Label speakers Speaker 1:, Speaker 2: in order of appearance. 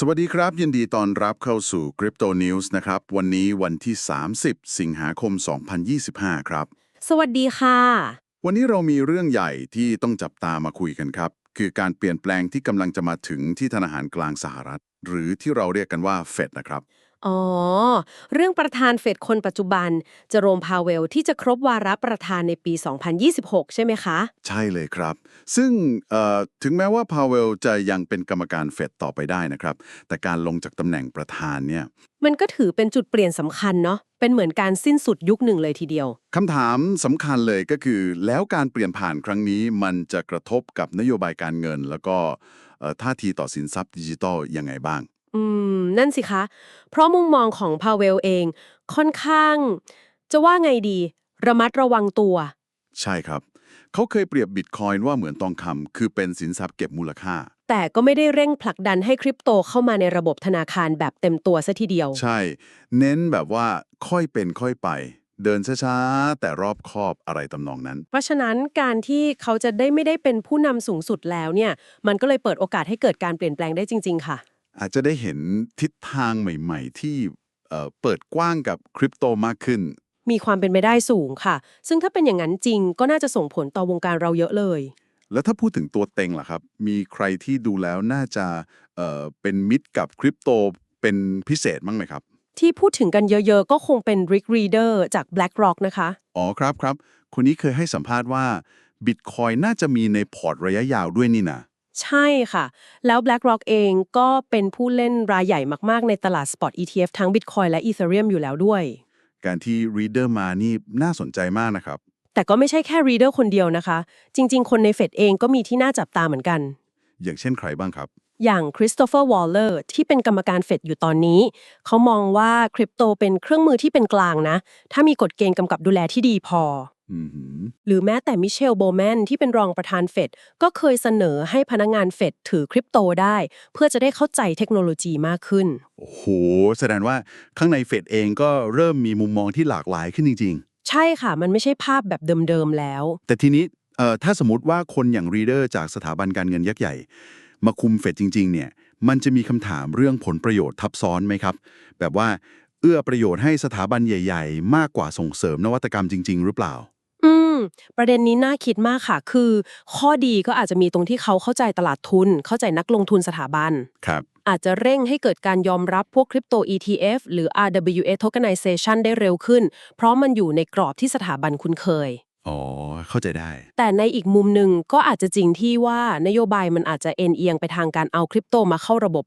Speaker 1: สวัสดีครับ ยินดีต้อนรับเข้าสู่ Crypto News นะครับ วันนี้วันที่ 30 สิงหาคม 2025 ครับ
Speaker 2: สวัสดีค่ะ
Speaker 1: วันนี้เรามีเรื่องใหญ่ที่ต้องจับตามาคุยกันครับ คือการเปลี่ยนแปลงที่กำลังจะมาถึงที่ธนาคารกลางสหรัฐ หรือที่เราเรียกกันว่าเฟดนะครับ
Speaker 2: อ๋อ เรื่องประธานเฟดคนปัจจุบันเจโรมพาเวลที่จะครบวาระประธานในปี 2026 ใช่ไหมคะ
Speaker 1: ใช่เลยครับ ซึ่งเอ่อถึงแม้ว่าพาวเวลจะยังเป็นกรรมการเฟดต่อไปได้นะครับ แต่การลงจากตำแหน่งประธานเนี่ย
Speaker 2: มันก็ถือเป็นจุดเปลี่ยนสำคัญเนาะ เป็นเหมือนการสิ้นสุดยุคหนึ่งเลยทีเดียว
Speaker 1: คำถามสำคัญเลยก็คือ แล้วการเปลี่ยนผ่านครั้งนี้มันจะกระทบกับนโยบายการเงิน แล้วก็เอ่อท่าทีต่อสินทรัพย์ดิจิทัลยังไงบ้าง
Speaker 2: อืม นั่นสิคะ เพราะมุมมองของพาเวลเอง ค่อนข้าง จะว่าไงดี ระมัดระวังตัว
Speaker 1: ใช่ครับ เขาเคยเปรียบบิตคอยน์ว่าเหมือนทองคำคือเป็นสินทรัพย์เก็บมูลค่า
Speaker 2: แต่ก็ไม่ได้เร่งผลักดันให้คริปโตเข้ามาในระบบธนาคารแบบเต็มตัวซะทีเดียว
Speaker 1: ใช่ เน้นแบบว่าค่อยเป็นค่อยไป เดินช้าๆ แต่รอบคอบอะไรตำนองนั้น
Speaker 2: เพราะฉะนั้นการที่เขาจะได้ไม่ได้เป็นผู้นำสูงสุดแล้วเนี่ย มันก็เลยเปิดโอกาสให้เกิดการเปลี่ยนแปลงได้จริง ๆ ค่ะ
Speaker 1: อาจจะได้เห็นทิศทางใหม่ๆ ที่เอ่อเปิดกว้างกับคริปโตมากขึ้น
Speaker 2: มีความเป็นไปได้สูงค่ะ ซึ่งถ้าเป็นอย่างนั้นจริงก็น่าจะส่งผลต่อวงการเราเยอะเลย
Speaker 1: แล้วถ้าพูดถึงตัวเต็งล่ะครับ มีใครที่ดูแล้วน่าจะเอ่อเป็นมิตรกับคริปโตเป็นพิเศษมั้งไหมครับ
Speaker 2: ที่พูดถึงกันเยอะๆ ก็คงเป็น Rick Reader จาก BlackRock นะคะ
Speaker 1: อ๋อครับครับคนนี้เคยให้สัมภาษณ์ว่าบิตคอยน่าจะมีในพอร์ตระยะยาวด้วยนี่นะ
Speaker 2: ใช่ค่ะ แล้ว BlackRock เองก็เป็นผู้เล่นรายใหญ่มาก ๆ ในตลาด Spot ETF ทั้ง Bitcoin และ Ethereum อยู่แล้วด้วย
Speaker 1: การที่ reader มานี่น่าสนใจมากนะครับ
Speaker 2: แต่ก็ไม่ใช่แค่ Reader คนเดียวนะคะ จริง ๆ คนในเฟดเองก็มีที่น่าจับตาเหมือนกัน
Speaker 1: อย่างเช่นใครบ้างครับ
Speaker 2: อย่างคริสโตเฟอร์วอลเลอร์ที่เป็นกรรมการเฟดอยู่ตอนนี้ เขามองว่าคริปโตเป็นเครื่องมือที่เป็นกลางนะ ถ้ามีกฎเกณฑ์กำกับดูแลที่ดีพอ
Speaker 1: อือ หือ
Speaker 2: หรือแม้แต่มิเชลโบแมนที่เป็นรองประธานเฟดก็เคยเสนอให้พนักงานเฟดถือคริปโตได้ เพื่อจะได้เข้าใจเทคโนโลยีมากขึ้น
Speaker 1: โอ้โห แสดงว่าข้างในเฟดเองก็เริ่มมีมุมมองที่หลากหลายขึ้นจริง
Speaker 2: ใช่ค่ะ มันไม่ใช่ภาพแบบเดิมๆแล้ว
Speaker 1: ๆแต่ทีนี้เอ่อถ้าสมมติว่าคนอย่าง reader จากสถาบันการเงินยักษ์ใหญ่ มาคุมเฟดจริง ๆ เนี่ย มันจะมีคำถามเรื่องผลประโยชน์ทับซ้อนไหมครับ แบบว่าเอื้อประโยชน์ให้สถาบันใหญ่ ๆ มากกว่าส่งเสริมนวัตกรรมจริง ๆ หรือเปล่า
Speaker 2: อื มประเด็นนี้น่าคิดมากค่ะ คือ ข้อดีก็อาจจะมีตรงที่เขาเข้าใจตลาดทุน เข้าใจนักลงทุนสถาบัน
Speaker 1: ครับ
Speaker 2: อาจจะเร่งให้เกิดการยอมรับพวกคริปโต ETF หรือ RWA tokenization ได้เร็วขึ้น เพราะมันอยู่ในกรอบที่สถาบันคุ้นเคย
Speaker 1: อ๋อ เข้าใจได้
Speaker 2: แต่ในอีกมุมหนึ่งก็อาจจะจริงที่ว่านโยบายมันอาจจะเอ็นเอียงไปทางการเอาคริปโตมาเข้าระบบ